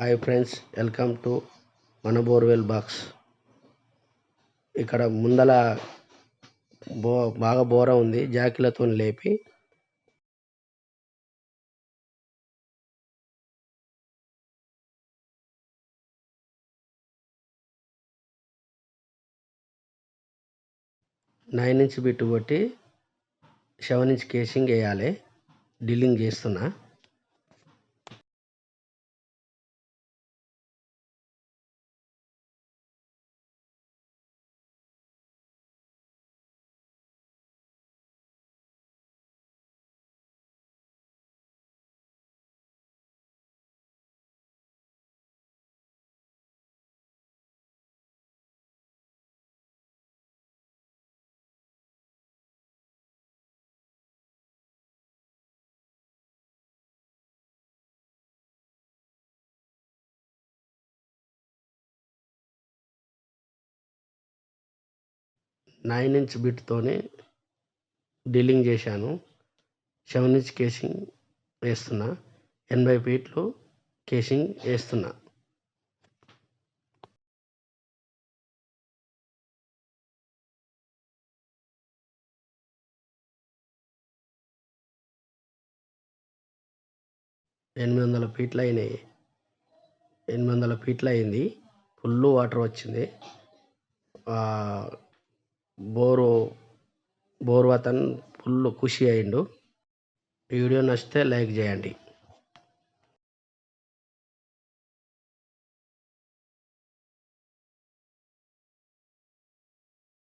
Hi friends welcome to మన borewell box ఇక్కడ ముందల బో బాగా బోర ఉంది జాకీలతో లేపి. నైన్ ఇంచ్ బిట్టు కొట్టి సెవెన్ ఇంచ్ కేసింగ్ వేయాలి డ్రిల్లింగ్ చేస్తున్నా. నైన్ ఇంచ్ బిట్తోనే డీలింగ్ చేశాను. సెవెన్ ఇంచ్ కేసింగ్ వేస్తున్నా. ఎనభై ఫీట్లు కేసింగ్ వేస్తున్నా. ఎనిమిది వందల ఫీట్లు అయినాయి ఎనిమిది వందల ఫీట్లు అయింది ఫుల్ వాటర్ వచ్చింది. బోరు బోరు అతను ఫుల్ ఖుషి అయిండు ఈ వీడియో నచ్చితే లైక్ చేయండి.